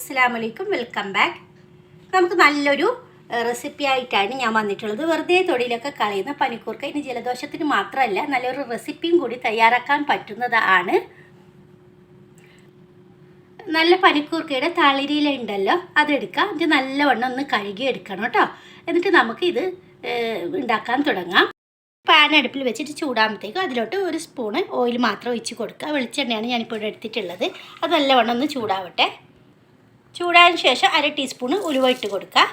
അസ്സാം വലൈക്കും welcome back. നമുക്ക് നല്ലൊരു റെസിപ്പി ആയിട്ടാണ് ഞാൻ വന്നിട്ടുള്ളത്. വെറുതെ തൊടിയിലൊക്കെ കളയുന്ന പനിക്കൂർക്ക. ഇനി ജലദോഷത്തിന് മാത്രമല്ല നല്ലൊരു റെസിപ്പിയും കൂടി തയ്യാറാക്കാൻ പറ്റുന്നതാണ്. നല്ല പനിക്കൂർക്കയുടെ തളിരില ഉണ്ടല്ലോ അതെടുക്കുക ഇത് നല്ലവണ്ണം ഒന്ന് കഴുകി എടുക്കണം കേട്ടോ. എന്നിട്ട് നമുക്ക് ഇത് ഉണ്ടാക്കാൻ തുടങ്ങാം. പാൻ അടുപ്പിൽ വെച്ചിട്ട് ചൂടാകുമ്പോഴത്തേക്കും അതിലോട്ട് ഒരു സ്പൂണ് ഓയിൽ മാത്രം ഒഴിച്ച് കൊടുക്കുക. വെളിച്ചെണ്ണയാണ് ഞാനിപ്പോൾ ഇവിടെ എടുത്തിട്ടുള്ളത്. അത് നല്ലവണ്ണം ഒന്ന് ചൂടാവട്ടെ. ചൂടായതിനു ശേഷം അര ടീസ്പൂൺ ഉലുവ ഇട്ട് കൊടുക്കുക.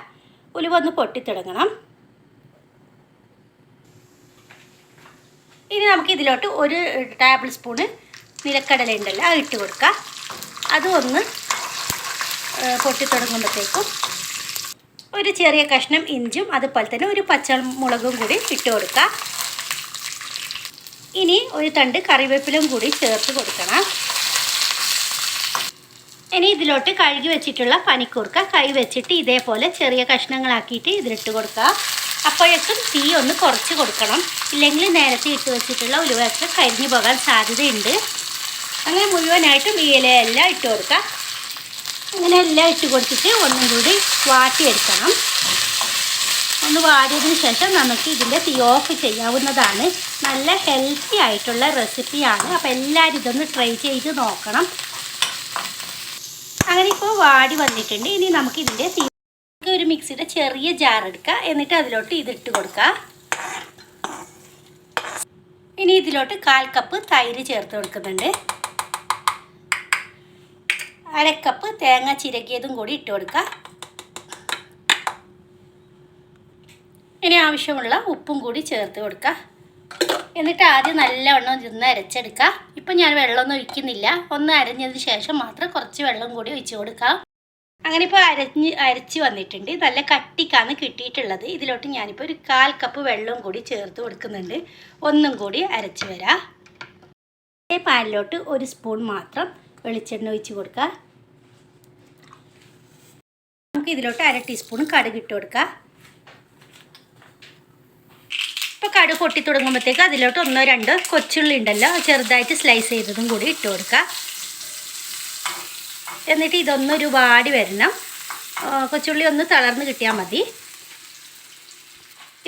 ഉലുവ ഒന്ന് പൊട്ടിത്തുടങ്ങണം ഇനി നമുക്ക് ഇതിലോട്ട് ഒരു ടേബിൾ സ്പൂണ് നിലക്കടല ഉണ്ടല്ലോ അത് ഇട്ട് കൊടുക്കുക. അതും ഒന്ന് പൊട്ടിത്തുടങ്ങുമ്പോഴത്തേക്കും ഒരു ചെറിയ കഷ്ണം ഇഞ്ചും അതുപോലെ തന്നെ ഒരു പച്ചമുളകും കൂടി ഇട്ട് കൊടുക്കുക. ഇനി ഒരു തണ്ട് കറിവേപ്പിലും കൂടി ചേർത്ത് കൊടുക്കണം. ഇനി ഇതിലോട്ട് കഴുകി വെച്ചിട്ടുള്ള പനിക്കൂർക്ക കൈ വെച്ചിട്ട് ഇതേപോലെ ചെറിയ കഷ്ണങ്ങളാക്കിയിട്ട് ഇതിലിട്ട് കൊടുക്കുക. അപ്പോഴേക്കും തീ ഒന്ന് കുറച്ച് കൊടുക്കണം. ഇല്ലെങ്കിൽ നേരത്തെ ഇട്ട് വെച്ചിട്ടുള്ള ഉലുവയൊക്കെ കരിഞ്ഞു പോകാൻ സാധ്യതയുണ്ട്. അങ്ങനെ മുഴുവനായിട്ടും ഈ ഇലയെല്ലാം ഇട്ട് കൊടുക്കുക. അങ്ങനെ എല്ലാം ഇട്ട് കൊടുത്തിട്ട് ഒന്നും കൂടി വാട്ടിയെടുക്കണം. ഒന്ന് വാടിയതിന് ശേഷം നമുക്ക് ഇതിന്റെ തീ ഓഫ് ചെയ്യാവുന്നതാണ്. നല്ല ഹെൽത്തി ആയിട്ടുള്ള റെസിപ്പിയാണ്. അപ്പോൾ എല്ലാവരും ഇതൊന്ന് ട്രൈ ചെയ്ത് നോക്കണം. അങ്ങനെ ഇപ്പോൾ വാടി വന്നിട്ടുണ്ട്. ഇനി നമുക്ക് ഇതിന്റെ തീ ഒരു മിക്സിയുടെ ചെറിയ ജാർ എടുക്കുക എന്നിട്ട് അതിലോട്ട് ഇതിട്ട് കൊടുക്കുക ഇനി ഇതിലോട്ട് കാൽ കപ്പ് തൈര് ചേർത്ത് കൊടുക്കുന്നുണ്ട്. അരക്കപ്പ് തേങ്ങ ചിരകിയതും കൂടി ഇട്ട് കൊടുക്കുക ഇനി ആവശ്യമുള്ള ഉപ്പും കൂടി ചേർത്ത് കൊടുക്കുക എന്നിട്ട് ആദ്യം നല്ലവണ്ണം ഒന്ന് അരച്ചെടുക്കുക ഇപ്പൊ ഞാൻ വെള്ളമൊന്നും ഒഴിക്കുന്നില്ല. ഒന്ന് അരഞ്ഞതിന് ശേഷം മാത്രം കുറച്ച് വെള്ളം കൂടി ഒഴിച്ചു കൊടുക്കാം. അങ്ങനെ ഇപ്പോൾ അരഞ്ഞ് അരച്ച് വന്നിട്ടുണ്ട്. നല്ല കട്ടിക്കാണ് കിട്ടിയിട്ടുള്ളത്. ഇതിലോട്ട് ഞാനിപ്പോൾ ഒരു കാൽ കപ്പ് വെള്ളവും കൂടി ചേർത്ത് കൊടുക്കുന്നുണ്ട്. ഒന്നും കൂടി അരച്ച് വരാം. ഈ പാനിലോട്ട് ഒരു സ്പൂൺ മാത്രം വെളിച്ചെണ്ണ ഒഴിച്ച് കൊടുക്കുക നമുക്ക് ഇതിലോട്ട് അര ടീസ്പൂൺ കടുക് ഇട്ട് കൊടുക്കുക കടുക് പൊട്ടി തുടങ്ങുമ്പോഴത്തേക്ക് അതിലോട്ട് ഒന്നോ രണ്ടോ കൊച്ചുള്ളി ഉണ്ടല്ലോ ചെറുതായിട്ട് സ്ലൈസ് ചെയ്തതും കൂടി ഇട്ട് കൊടുക്കുക. എന്നിട്ട് ഇതൊന്നൊരു വാടി വരണം. കൊച്ചുള്ളി ഒന്ന് തളർന്ന് കിട്ടിയാൽ മതി.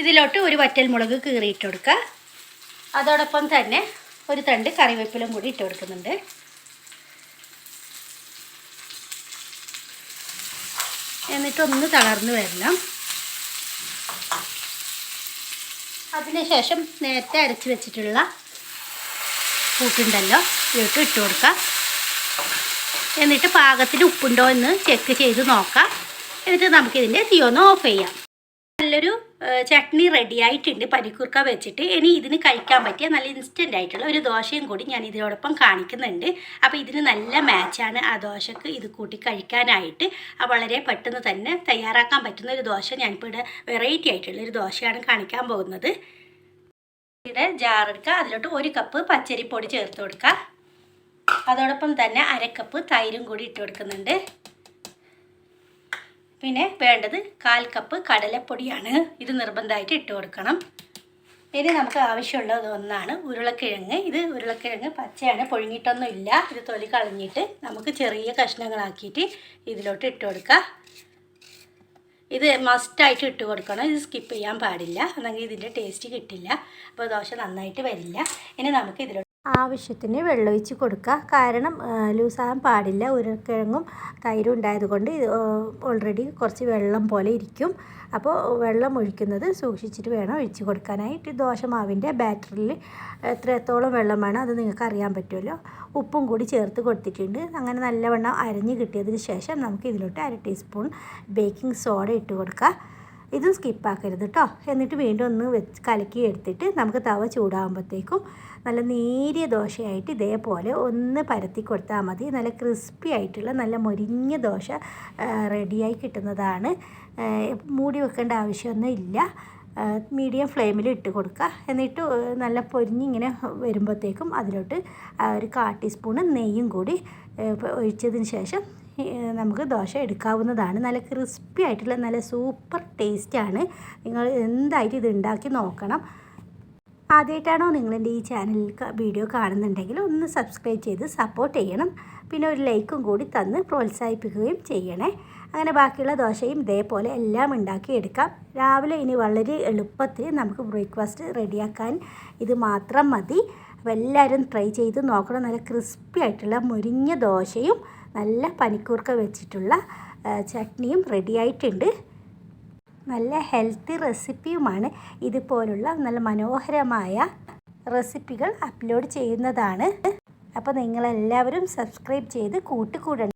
ഇതിലോട്ട് ഒരു വറ്റൽ മുളക് കീറിയിട്ട് കൊടുക്കുക. അതോടൊപ്പം തന്നെ ഒരു തണ്ട് കറിവേപ്പിലും കൂടി ഇട്ട് കൊടുക്കുന്നുണ്ട്. എന്നിട്ടൊന്ന് തളർന്ന് വരണം. അതിനുശേഷം നേരത്തെ അരച്ച് വെച്ചിട്ടുള്ള കൂട്ടുണ്ടല്ലോ ഇതിലോട്ട് ഇട്ട് കൊടുക്കാം. എന്നിട്ട് പാകത്തിന് ഉപ്പുണ്ടോ എന്ന് ചെക്ക് ചെയ്ത് നോക്കാം. എന്നിട്ട് നമുക്കിതിന്റെ തീ ഓഫ് ചെയ്യാം. നല്ലൊരു ചട്നി റെഡി ആയിട്ടുണ്ട്. പനിക്കൂർക്ക വെച്ചിട്ട്. ഇനി ഇതിന് കഴിക്കാൻ പറ്റിയ നല്ല ഇൻസ്റ്റന്റ് ആയിട്ടുള്ള ഒരു ദോശയും കൂടി ഞാൻ ഇതിനോടൊപ്പം കാണിക്കുന്നുണ്ട്. അപ്പോൾ ഇതിന് നല്ല മാച്ചാണ് ആ ദോശക്ക് ഇത് കൂട്ടി കഴിക്കാനായിട്ട്. വളരെ പെട്ടെന്ന് തന്നെ തയ്യാറാക്കാൻ പറ്റുന്ന ഒരു ദോശ ഞാനിപ്പോൾ ഇവിടെ വെറൈറ്റി ആയിട്ടുള്ള ഒരു ദോശയാണ് കാണിക്കാൻ പോകുന്നത്. ഇവിടെ ജാറെടുക്കുക അതിലോട്ട് ഒരു കപ്പ് പച്ചരിപ്പൊടി ചേർത്ത് കൊടുക്കുക. അതോടൊപ്പം തന്നെ അരക്കപ്പ് തൈരും കൂടി ഇട്ട് കൊടുക്കുന്നുണ്ട്. പിന്നെ വേണ്ടത് കാൽ കപ്പ് കടലപ്പൊടിയാണ്. ഇത് നിർബന്ധമായിട്ട് ഇട്ട് കൊടുക്കണം. ഇനി നമുക്ക് ആവശ്യമുള്ളത് ഒന്നാണ് ഉരുളക്കിഴങ്ങ്. ഇത് ഉരുളക്കിഴങ്ങ് പച്ചയാണ് പൊഴിഞ്ഞിട്ടൊന്നും ഇല്ല. ഇത് തൊലി കളഞ്ഞിട്ട് നമുക്ക് ചെറിയ കഷ്ണങ്ങളാക്കിയിട്ട് ഇതിലോട്ട് ഇട്ട് കൊടുക്കുക ഇത് മസ്റ്റായിട്ട് ഇട്ട് കൊടുക്കണം. ഇത് സ്കിപ്പ് ചെയ്യാൻ പാടില്ല. അല്ലെങ്കിൽ ഇതിന്റെ ടേസ്റ്റ് കിട്ടില്ല. അപ്പോൾ ദോശ നന്നായിട്ട് വരില്ല. ഇനി നമുക്ക് ഇതിലോട്ട് ആവശ്യത്തിന് വെള്ളമൊഴിച്ച് കൊടുക്കുക. കാരണം ലൂസാകാൻ പാടില്ല. ഉരുളക്കിഴങ്ങും തൈരും ഉണ്ടായതുകൊണ്ട് ഇത് ഓൾറെഡി കുറച്ച് വെള്ളം പോലെ ഇരിക്കും. അപ്പോൾ വെള്ളം ഒഴിക്കുന്നത് സൂക്ഷിച്ചിട്ട് വേണം ഒഴിച്ച് കൊടുക്കാനായിട്ട്. ദോശമാവിന്റെ ബാറ്ററിൽ എത്രത്തോളം വെള്ളം വേണം അത് നിങ്ങൾക്ക് അറിയാൻ പറ്റുമല്ലോ. ഉപ്പും കൂടി ചേർത്ത് കൊടുത്തിട്ടുണ്ട്. അങ്ങനെ നല്ലവണ്ണം അരഞ്ഞ് കിട്ടിയതിന് ശേഷം നമുക്ക് ഇതിലോട്ട് അര ടീസ്പൂൺ ബേക്കിംഗ് സോഡ ഇട്ട് കൊടുക്കുക ഇതും സ്കിപ്പാക്കരുത് കേട്ടോ എന്നിട്ട് വീണ്ടും ഒന്ന് വെച്ച് കലക്കി എടുത്തിട്ട് നമുക്ക് തവ ചൂടാകുമ്പോഴത്തേക്കും നല്ല നേരിയ ദോശയായിട്ട് ഇതേപോലെ ഒന്ന് പരത്തി കൊടുത്താൽ മതി. നല്ല ക്രിസ്പി ആയിട്ടുള്ള നല്ല മൊരിഞ്ഞ ദോശ റെഡിയായി കിട്ടുന്നതാണ്. മൂടി വെക്കേണ്ട ആവശ്യമൊന്നും ഇല്ല. മീഡിയം ഫ്ലെയിമിൽ ഇട്ട് കൊടുക്കുക എന്നിട്ട് നല്ല പൊരിഞ്ഞിങ്ങനെ വരുമ്പോഴത്തേക്കും അതിലോട്ട് ഒരു കാ ടീസ്പൂണ് നെയ്യും കൂടി ഒഴിച്ചതിന് ശേഷം നമുക്ക് ദോശ എടുക്കാവുന്നതാണ്. നല്ല ക്രിസ്പി ആയിട്ടുള്ള നല്ല സൂപ്പർ ടേസ്റ്റാണ് നിങ്ങൾ എന്തായാലും ഇത് ഉണ്ടാക്കി നോക്കണം. ആദ്യമായിട്ടാണോ നിങ്ങളെന്റെ ഈ ചാനൽ വീഡിയോ കാണുന്നുണ്ടെങ്കിൽ ഒന്ന് സബ്സ്ക്രൈബ് ചെയ്ത് സപ്പോർട്ട് ചെയ്യണം. പിന്നെ ഒരു ലൈക്കും കൂടി തന്ന് പ്രോത്സാഹിപ്പിക്കുകയും ചെയ്യണേ. അങ്ങനെ ബാക്കിയുള്ള ദോശയും ഇതേപോലെ എല്ലാം ഉണ്ടാക്കിയെടുക്കാം രാവിലെ ഇനി വളരെ എളുപ്പത്തിൽ നമുക്ക് ബ്രേക്ക്ഫാസ്റ്റ് റെഡിയാക്കാൻ ഇത് മാത്രം മതി. അപ്പോൾ എല്ലാവരും ട്രൈ ചെയ്ത് നോക്കണം. നല്ല ക്രിസ്പി ആയിട്ടുള്ള മുരിഞ്ഞ ദോശയും നല്ല പനിക്കൂർക്ക വെച്ചിട്ടുള്ള ചട്നിയും റെഡിയായിട്ടുണ്ട് നല്ല ഹെൽത്തി റെസിപ്പിയുമാണ് ഇതുപോലുള്ള നല്ല മനോഹരമായ റെസിപ്പികൾ അപ്ലോഡ് ചെയ്യുന്നതാണ്. അപ്പോൾ നിങ്ങളെല്ലാവരും സബ്സ്ക്രൈബ് ചെയ്ത് കൂട്ടുകൂടണം.